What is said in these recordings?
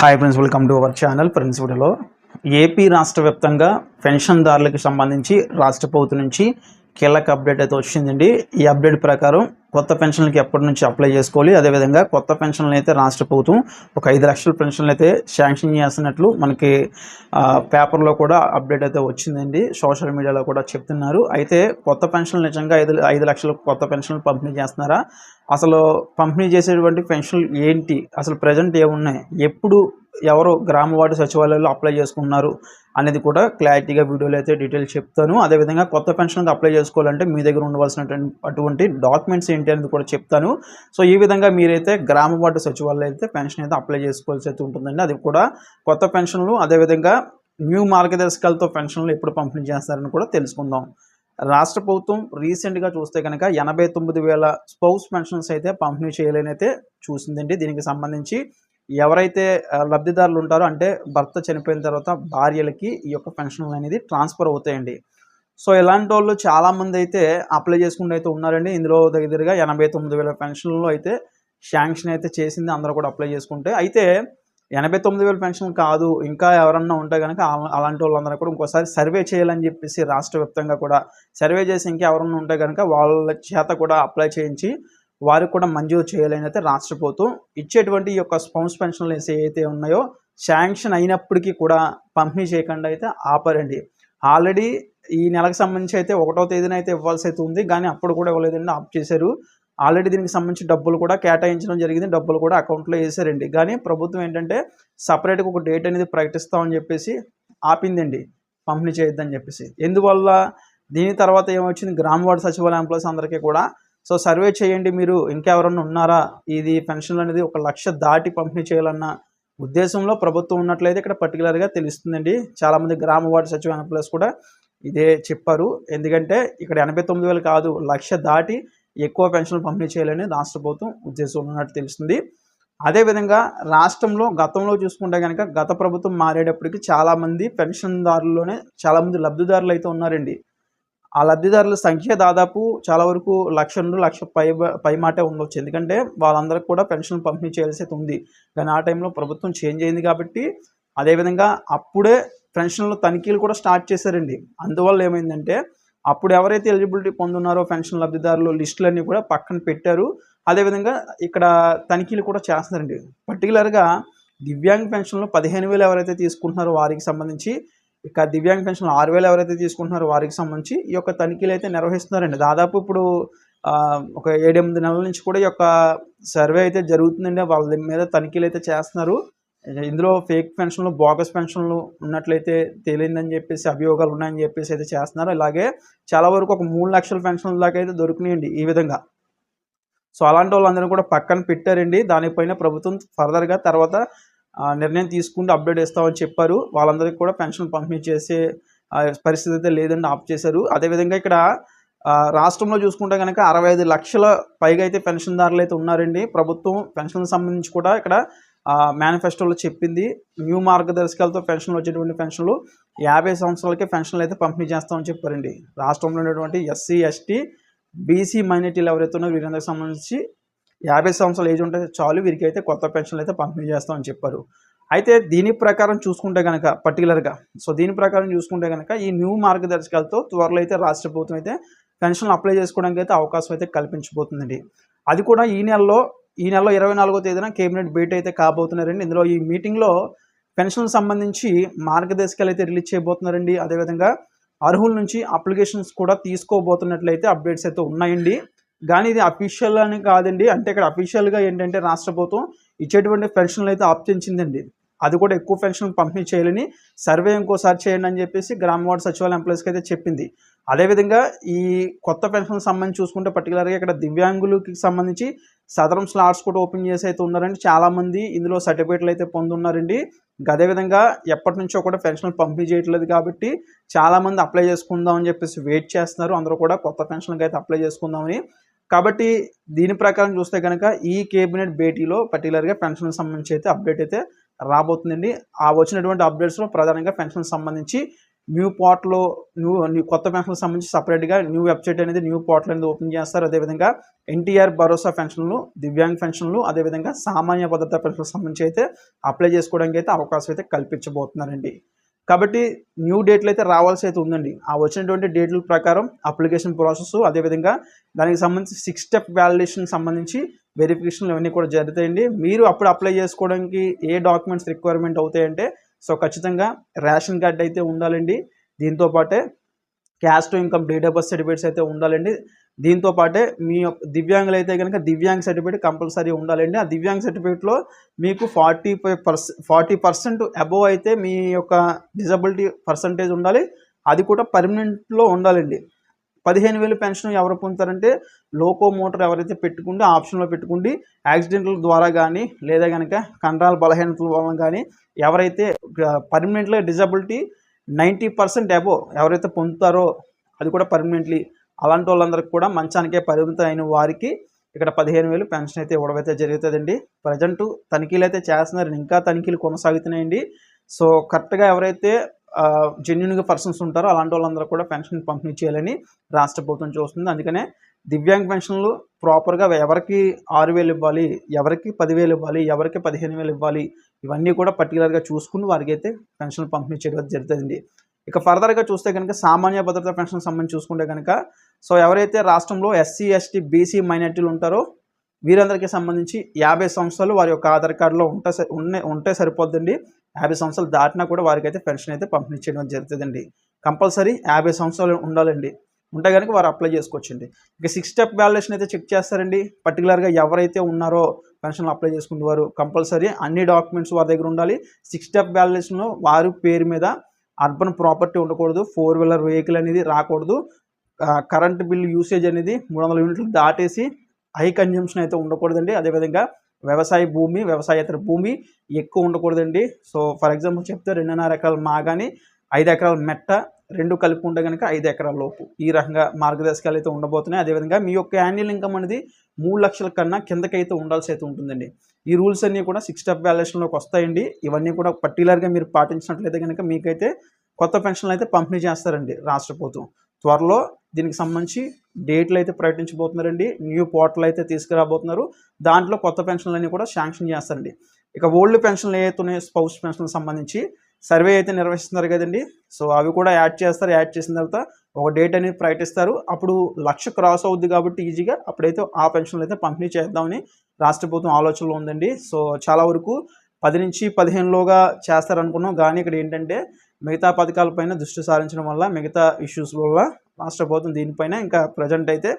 Hi friends welcome to our channel friends వీడియోలో AP రాష్ట్ర వ్యాప్తంగా పెన్షన్దారులకు సంబంధించి రాష్ట్ర ప్రభుత్వం నుంచి కీలక అప్డేట్ అయితే వచ్చిందండి. ఈ అప్డేట్ ప్రకారం కొత్త పెన్షన్లకి ఎప్పటి నుంచి అప్లై చేసుకోవాలి? అదేవిధంగా కొత్త పెన్షన్లు అయితే రాష్ట్ర ప్రభుత్వం ఒక ఐదు లక్షల పెన్షన్లు అయితే శాంక్షన్ చేస్తున్నట్లు మనకి పేపర్లో కూడా అప్డేట్ అయితే వచ్చిందండి. సోషల్ మీడియాలో కూడా చెప్తున్నారు. అయితే కొత్త పెన్షన్లు నిజంగా ఐదు ఐదు లక్షల కొత్త పెన్షన్లు పంపిణీ చేస్తున్నారా? అసలు పంపిణీ చేసేటువంటి పెన్షన్లు ఏంటి? అసలు ప్రజెంట్ ఏమున్నాయి? ఎప్పుడు ఎవరు గ్రామ వార్డు సచివాలయాల్లో అప్లై చేసుకున్నారు అనేది కూడా క్లారిటీగా వీడియోలో అయితే డీటెయిల్స్ చెప్తాను. అదేవిధంగా కొత్త పెన్షన్కి అప్లై చేసుకోవాలంటే మీ దగ్గర ఉండవలసినటువంటి అటువంటి డాక్యుమెంట్స్ ఏంటి అనేది కూడా చెప్తాను. సో ఈ విధంగా మీరైతే గ్రామ వార్డు సచివాలయం అయితే పెన్షన్ అయితే అప్లై చేసుకోవాల్సి అయితే ఉంటుందండి. అది కూడా కొత్త పెన్షన్లు అదేవిధంగా న్యూ మార్గదర్శకాలతో పెన్షన్లు ఎప్పుడు పంపిణీ చేస్తారని కూడా తెలుసుకుందాం. రాష్ట్ర ప్రభుత్వం రీసెంట్గా చూస్తే కనుక ఎనభై తొమ్మిది వేల స్పౌస్ పెన్షన్స్ అయితే పంపిణీ చేయాలని అయితే చూసిందండి. దీనికి సంబంధించి ఎవరైతే లబ్ధిదారులు ఉంటారో అంటే భర్త చనిపోయిన తర్వాత భార్యలకి ఈ యొక్క పెన్షన్లు అనేది ట్రాన్స్ఫర్ అవుతాయండి. సో ఇలాంటి వాళ్ళు చాలామంది అయితే అప్లై చేసుకుంటూ అయితే ఉన్నారండి. ఇందులో దగ్గరగా ఎనభై తొమ్మిది వేల పెన్షన్లు అయితే శాంక్షన్ అయితే చేసింది. అందరూ కూడా అప్లై చేసుకుంటే అయితే ఎనభై తొమ్మిది వేల పెన్షన్ కాదు. ఇంకా ఎవరన్నా ఉంటే కనుక అలాంటి వాళ్ళందరూ కూడా ఇంకోసారి సర్వే చేయాలని చెప్పేసి రాష్ట్ర వ్యాప్తంగా కూడా సర్వే చేసి ఇంకా ఎవరన్నా ఉంటే కనుక వాళ్ళ చేత కూడా అప్లై చేయించి వారికి కూడా మంజూరు చేయాలని అయితే రాష్ట్ర ప్రభుత్వం ఇచ్చేటువంటి ఈ యొక్క స్పౌన్స్ పెన్షన్లు ఏవైతే ఉన్నాయో శాంక్షన్ అయినప్పటికీ కూడా పంపిణీ చేయకుండా అయితే ఆపరండి. ఆల్రెడీ ఈ నెలకు సంబంధించి అయితే ఒకటో తేదీన అయితే ఇవ్వాల్సి అయితే ఉంది. కానీ అప్పుడు కూడా ఇవ్వలేదండి. ఆప్ చేశారు. ఆల్రెడీ దీనికి సంబంధించి డబ్బులు కూడా కేటాయించడం జరిగింది. డబ్బులు కూడా అకౌంట్లో వేసారండి. కానీ ప్రభుత్వం ఏంటంటే సపరేట్గా ఒక డేట్ అనేది ప్రకటిస్తామని చెప్పేసి ఆపిందండి. పంపిణీ చేయొద్దని చెప్పేసి. ఎందువల్ల? దీని తర్వాత ఏమొచ్చింది? గ్రామవాడ సచివాలయ ఎంప్లాయీస్ అందరికీ కూడా సో సర్వే చేయండి మీరు. ఇంకెవరన్నా ఉన్నారా? ఇది పెన్షన్లు అనేది ఒక లక్ష దాటి పంపిణీ చేయాలన్న ఉద్దేశంలో ప్రభుత్వం ఉన్నట్లయితే ఇక్కడ పర్టికులర్గా తెలుస్తుందండి. చాలామంది గ్రామ వార్డు సచివాలయ ఎంప్లాయీస్ కూడా ఇదే చెప్పారు. ఎందుకంటే ఇక్కడ ఎనభై తొమ్మిది వేలు కాదు లక్ష దాటి ఎక్కువ పెన్షన్లు పంపిణీ చేయాలని రాష్ట్ర ప్రభుత్వం ఉద్దేశం ఉన్నట్టు తెలుస్తుంది. అదేవిధంగా రాష్ట్రంలో గతంలో చూసుకుంటే కనుక గత ప్రభుత్వం మారేటప్పటికి చాలామంది పెన్షన్దారుల్లోనే చాలామంది లబ్ధిదారులు అయితే ఉన్నారండి. ఆ లబ్ధిదారుల సంఖ్య దాదాపు చాలా వరకు లక్ష నుండి లక్ష పై పై మాటే ఉండొచ్చు. ఎందుకంటే వాళ్ళందరికీ కూడా పెన్షన్ పంపిణీ చేయాల్సి అయితే ఉంది. కానీ ఆ టైంలో ప్రభుత్వం చేంజ్ అయింది కాబట్టి అదేవిధంగా అప్పుడే పెన్షన్లు తనిఖీలు కూడా స్టార్ట్ చేశారండి. అందువల్ల ఏమైందంటే అప్పుడు ఎవరైతే ఎలిజిబిలిటీ పొందున్నారో పెన్షన్ లబ్ధిదారులు లిస్టులన్నీ కూడా పక్కన పెట్టారు. అదేవిధంగా ఇక్కడ తనిఖీలు కూడా చేస్తున్నారండి. పర్టికులర్గా దివ్యాంగ్ పెన్షన్లు పదిహేను వేలు ఎవరైతే తీసుకుంటున్నారో వారికి సంబంధించి ఇక దివ్యాంగ్ పెన్షన్ ఆరు వేలు ఎవరైతే తీసుకుంటున్నారో వారికి సంబంధించి ఈ యొక్క తనిఖీలు అయితే నిర్వహిస్తున్నారండి. దాదాపు ఇప్పుడు ఒక ఏడెనిమిది నెలల నుంచి కూడా ఈ యొక్క సర్వే అయితే జరుగుతుందండి. వాళ్ళ మీద తనిఖీలు అయితే చేస్తున్నారు ఇందులో ఫేక్ పెన్షన్లు బోగస్ పెన్షన్లు ఉన్నట్లయితే తేలిందని చెప్పేసి అభియోగాలు ఉన్నాయని చెప్పేసి అయితే చేస్తున్నారు. అలాగే చాలా వరకు ఒక మూడు లక్షల పెన్షన్ల దాకా అయితే దొరికినాయండి ఈ విధంగా. సో అలాంటి వాళ్ళందరూ కూడా పక్కన పెట్టారండి. దానిపైన ప్రభుత్వం ఫర్దర్గా తర్వాత నిర్ణయం తీసుకుంటూ అప్డేట్ ఇస్తామని చెప్పారు. వాళ్ళందరికీ కూడా పెన్షన్ పంపిణీ చేసే పరిస్థితి అయితే లేదండి ఆప్ చేశారు. అదేవిధంగా ఇక్కడ రాష్ట్రంలో చూసుకుంటే కనుక అరవై ఐదు లక్షల పైగా అయితే పెన్షన్దారులు అయితే ఉన్నారండి. ప్రభుత్వం పెన్షన్ సంబంధించి కూడా ఇక్కడ మేనిఫెస్టోలో చెప్పింది. న్యూ మార్గదర్శకాలతో పెన్షన్లు వచ్చేటువంటి పెన్షన్లు యాభై సంవత్సరాలకే పెన్షన్లు అయితే పంపిణీ చేస్తామని చెప్పారండి. రాష్ట్రంలో ఉన్నటువంటి ఎస్సీ ఎస్టీ బీసీ మైనార్టీలు ఎవరైతే ఉన్నారో వీరందరికి సంబంధించి యాభై సంవత్సరాల ఏజ్ ఉంటే చాలు వీరికి అయితే కొత్త పెన్షన్లు అయితే పంపిణీ చేస్తామని చెప్పారు. అయితే దీని ప్రకారం చూసుకుంటే కనుక పర్టికులర్గా సో దీని ప్రకారం చూసుకుంటే కనుక ఈ న్యూ మార్గదర్శకాలతో త్వరలో అయితే రాష్ట్ర ప్రభుత్వం అయితే పెన్షన్లు అప్లై చేసుకోవడానికి అయితే అవకాశం అయితే కల్పించబోతుందండి. అది కూడా ఈ నెలలో ఈ నెలలో ఇరవై నాలుగో తేదీన కేబినెట్ భేటీ అయితే కాబోతున్నారండి. ఇందులో ఈ మీటింగ్లో పెన్షన్లకు సంబంధించి మార్గదర్శకాలు అయితే రిలీజ్ చేయబోతున్నారండి. అదేవిధంగా అర్హుల నుంచి అప్లికేషన్స్ కూడా తీసుకోబోతున్నట్లయితే అప్డేట్స్ అయితే ఉన్నాయండి. కానీ ఇది అఫీషియల్ అని కాదండి. అంటే ఇక్కడ అఫీషియల్గా ఏంటంటే రాష్ట్ర ప్రభుత్వం ఇచ్చేటువంటి పెన్షన్లు అయితే ఆప్తించిందండి అది కూడా ఎక్కువ పెన్షన్ పంపిణీ చేయాలని సర్వే ఇంకోసారి చేయండి అని చెప్పేసి గ్రామ వార్డు సచివాలయ ఎంప్లాయీస్కి అయితే చెప్పింది. అదేవిధంగా ఈ కొత్త పెన్షన్ సంబంధించి చూసుకుంటే పర్టికులర్గా ఇక్కడ దివ్యాంగులకి సంబంధించి సదరం స్లాట్స్ కూడా ఓపెన్ చేసి అయితే ఉన్నారండి. చాలామంది ఇందులో సర్టిఫికేట్లు అయితే పొందున్నారండి. అదే అదేవిధంగా ఎప్పటి నుంచో కూడా పెన్షన్లు పంపిణీ చేయట్లేదు కాబట్టి చాలామంది అప్లై చేసుకుందాం అని చెప్పేసి వెయిట్ చేస్తున్నారు. అందరూ కూడా కొత్త పెన్షన్కి అయితే అప్లై చేసుకుందామని కాబట్టి దీని ప్రకారం చూస్తే కనుక ఈ కేబినెట్ భేటీలో పర్టికులర్గా పెన్షన్ సంబంధించి అయితే అప్డేట్ అయితే రాబోతుందండి. ఆ వచ్చినటువంటి అప్డేట్స్లో ప్రధానంగా పెన్షన్ సంబంధించి న్యూ పోర్టల్ న్యూ కొత్త పెన్షన్కి సంబంధించి సపరేట్గా న్యూ వెబ్సైట్ అనేది న్యూ పోర్టల్ అనేది ఓపెన్ చేస్తారు. అదేవిధంగా ఎన్టీఆర్ భరోసా పెన్షన్లు దివ్యాంగ్ పెన్షన్లు అదేవిధంగా సామాన్య భద్రతా పెన్షన్లకు సంబంధించి అయితే అప్లై చేసుకోవడానికి అయితే అవకాశం అయితే కల్పించబోతున్నారండి. కాబట్టి న్యూ డేట్లు అయితే రావాల్సి అయితే ఉందండి. ఆ వచ్చినటువంటి డేట్ల ప్రకారం అప్లికేషన్ ప్రాసెస్ అదేవిధంగా దానికి సంబంధించి సిక్స్ స్టెప్ వ్యాలిడేషన్ సంబంధించి వెరిఫికేషన్లు ఇవన్నీ కూడా జరుగుతాయండి. మీరు అప్పుడు అప్లై చేసుకోవడానికి ఏ డాక్యుమెంట్స్ రిక్వైర్మెంట్ అవుతాయంటే సో ఖచ్చితంగా రేషన్ కార్డ్ అయితే ఉండాలండి. దీంతో పాటే caste income date of birth certificates అయితే ఉండాలండి. దీంతో పాటే మీ యొక్క దివ్యాంగులు అయితే కనుక దివ్యాంగ్ సర్టిఫికేట్ కంపల్సరీ ఉండాలండి. ఆ దివ్యాంగ్ సర్టిఫికేట్లో మీకు forty five percent forty percent above అయితే మీ యొక్క డిజబిలిటీ పర్సంటేజ్ ఉండాలి. అది కూడా పర్మనెంట్లో ఉండాలండి. పదిహేను వేలు పెన్షన్ ఎవరు పొందుతారంటే లోకో మోటార్ ఎవరైతే పెట్టుకుంటే ఆప్షన్లో పెట్టుకుండి. యాక్సిడెంట్ల ద్వారా కానీ లేదా కనుక కండరాల బలహీనతల వలన కానీ ఎవరైతే పర్మనెంట్గా డిజబిలిటీ నైంటీ పర్సెంట్ అబో ఎవరైతే పొందుతారో అది కూడా పర్మనెంట్లీ అలాంటి వాళ్ళందరికీ కూడా మంచానికే పరిమితం అయిన వారికి ఇక్కడ పదిహేను వేలు పెన్షన్ అయితే ఇవ్వడం అయితే జరుగుతుందండి. ప్రజెంట్ తనిఖీలు అయితే చేస్తున్నారు. ఇంకా తనిఖీలు కొనసాగుతున్నాయండి. సో కరెక్ట్గా ఎవరైతే జెన్యున్గా పర్సన్స్ ఉంటారో అలాంటి వాళ్ళందరూ కూడా పెన్షన్ పంపిణీ చేయాలని రాష్ట్ర ప్రభుత్వం చూస్తుంది. అందుకనే దివ్యాంగ్ పెన్షన్లు ప్రాపర్గా ఎవరికి ఆరు వేలు ఇవ్వాలి ఎవరికి పదివేలు ఇవ్వాలి ఎవరికి పదిహేను వేలు ఇవ్వాలి ఇవన్నీ కూడా పర్టికులర్గా చూసుకుని వారికి అయితే పెన్షన్లు పంపిణీ చేయడం జరుగుతుంది ఇక ఫర్దర్గా చూస్తే కనుక సామాన్య భద్రతా పెన్షన్ సంబంధించి చూసుకుంటే కనుక సో ఎవరైతే రాష్ట్రంలో ఎస్సీ ఎస్టీ బీసీ మైనార్టీలు ఉంటారో వీరందరికీ సంబంధించి యాభై సంవత్సరాలు వారి యొక్క ఆధార్ కార్డులో ఉంటే ఉంటే ఉంటే సరిపోద్దండి. యాభై సంవత్సరాలు దాటినా కూడా వారికి అయితే పెన్షన్ అయితే పంపిణీ చేయడం జరుగుతుందండి. కంపల్సరీ యాభై సంవత్సరాలు ఉండాలండి. ఉంటే కనుక వారు అప్లై చేసుకోవచ్చండి. ఇక సిక్స్ స్టెప్ వ్యాల్యుయేషన్ అయితే చెక్ చేస్తారండి. పర్టికులర్గా ఎవరైతే ఉన్నారో పెన్షన్ అప్లై చేసుకునేవారు కంపల్సరీ అన్ని డాక్యుమెంట్స్ వారి దగ్గర ఉండాలి. సిక్స్ స్టెప్ వ్యాల్యుయేషన్లో వారి పేరు మీద అర్బన్ ప్రాపర్టీ ఉండకూడదు ఫోర్ వీలర్ వెహికల్ అనేది రాకూడదు. కరెంట్ బిల్ యూసేజ్ అనేది మూడు వందల యూనిట్లు దాటేసి హై కన్జంప్షన్ అయితే ఉండకూడదండి. అదేవిధంగా వ్యవసాయ భూమి వ్యవసాయేతర భూమి ఎక్కువ ఉండకూడదండి. సో ఫర్ ఎగ్జాంపుల్ చెప్తే రెండున్నర ఎకరాలు మాగాని ఐదు ఎకరాల మెట్ట రెండు కలిపి ఉంటే కనుక ఐదు ఎకరాల లోపు. ఈ రకంగా మార్గదర్శకాలు అయితే ఉండబోతున్నాయి. అదేవిధంగా మీ యొక్క యాన్యువల్ ఇన్కమ్ అనేది మూడు లక్షల కన్నా కిందకైతే ఉండాల్సి అయితే ఉంటుందండి. ఈ రూల్స్ అన్నీ కూడా సిక్స్ స్టెప్ వ్యాల్యుయేషన్లోకి వస్తాయండి. ఇవన్నీ కూడా పర్టికులర్గా మీరు పాటించినట్లయితే కనుక మీకైతే కొత్త పెన్షన్లు అయితే పంపిణీ చేస్తారండి రాష్ట్ర ప్రభుత్వం. త్వరలో దీనికి సంబంధించి డేట్లు అయితే ప్రకటించబోతున్నారండి. న్యూ పోర్టల్ అయితే తీసుకురాబోతున్నారు. దాంట్లో కొత్త పెన్షన్లు అన్నీ కూడా శాంక్షన్ చేస్తారండి. ఇక ఓల్డ్ పెన్షన్లు ఏవైతే ఉన్నాయో స్పౌస్ పెన్షన్లకు సంబంధించి సర్వే అయితే నిర్వహిస్తున్నారు కదండి. సో అవి కూడా యాడ్ చేస్తారు. యాడ్ చేసిన తర్వాత ఒక డేట్ అనేది ప్రకటిస్తారు. అప్పుడు లక్ష క్రాస్ అవుద్ది కాబట్టి ఈజీగా అప్పుడైతే ఆ పెన్షన్లు అయితే పంపిణీ చేద్దామని రాష్ట్ర ప్రభుత్వం ఆలోచనలో ఉందండి. సో చాలా వరకు పది నుంచి పదిహేనులోగా చేస్తారనుకున్నాం. కానీ ఇక్కడ ఏంటంటే మిగతా పథకాలపైన దృష్టి సారించడం వల్ల మిగతా ఇష్యూస్ వల్ల రాష్ట్ర ప్రభుత్వం దీనిపైన ఇంకా ప్రజెంట్ అయితే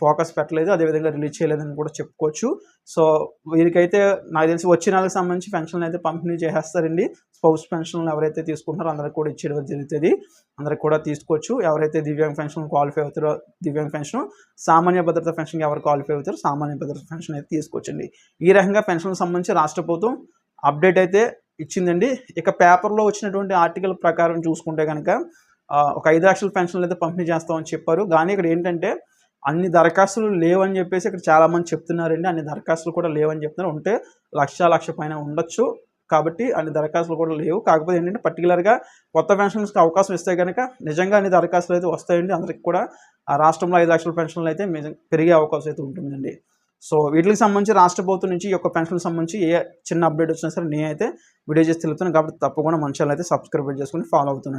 ఫోకస్ పెట్టలేదు అదేవిధంగా రిలీజ్ చేయలేదని కూడా చెప్పుకోవచ్చు. సో వీరికైతే నాకు తెలిసి వచ్చే నెలకు సంబంధించి పెన్షన్లు అయితే పంపిణీ చేసేస్తారండి. స్పౌస్ పెన్షన్లు ఎవరైతే తీసుకుంటారో అందరికి కూడా ఇచ్చేయడం జరుగుతుంది. అందరికి కూడా తీసుకోవచ్చు. ఎవరైతే దివ్యాంగ పెన్షన్ క్వాలిఫై అవుతారో దివ్యాంగ్ పెన్షన్ సామాన్య భద్రత పెన్షన్ ఎవరు క్వాలిఫై అవుతారో సామాన్య భద్రత పెన్షన్ అయితే తీసుకోవచ్చండి. ఈ రకంగా పెన్షన్కి సంబంధించి రాష్ట్ర ప్రభుత్వం అప్డేట్ అయితే ఇచ్చిందండి. ఇక పేపర్లో వచ్చినటువంటి ఆర్టికల్ ప్రకారం చూసుకుంటే కనుక ఒక ఐదు లక్షల పెన్షన్లు అయితే పంపిణీ చేస్తామని చెప్పారు. కానీ ఇక్కడ ఏంటంటే అన్ని దరఖాస్తులు లేవని చెప్పేసి ఇక్కడ చాలామంది చెప్తున్నారండి. అన్ని దరఖాస్తులు కూడా లేవని చెప్తున్నారు. ఉంటే లక్ష లక్ష పైన ఉండొచ్చు. కాబట్టి అన్ని దరఖాస్తులు కూడా లేవు. కాకపోతే ఏంటంటే పర్టికులర్గా కొత్త పెన్షన్స్కి అవకాశం ఇస్తే కనుక నిజంగా అన్ని దరఖాస్తులు అయితే వస్తాయండి. అందరికి కూడా ఆ రాష్ట్రంలో ఐదు లక్షల పెన్షన్లు అయితే పెరిగే అవకాశం అయితే ఉంటుందండి. సో వీటికి సంబంధించి రాష్ట్ర ప్రభుత్వం నుంచి ఈ యొక్క పెన్షన్కి సంబంధించి ఏ చిన్న అప్డేట్ వచ్చినా సరే నేనైతే వీడియో చేసి తెలుపుతున్నాను. కాబట్టి తప్పకుండా మన ఛానల్ అయితే సబ్స్క్రైబ్ చేసుకుని ఫాలో అవుతున్నాను.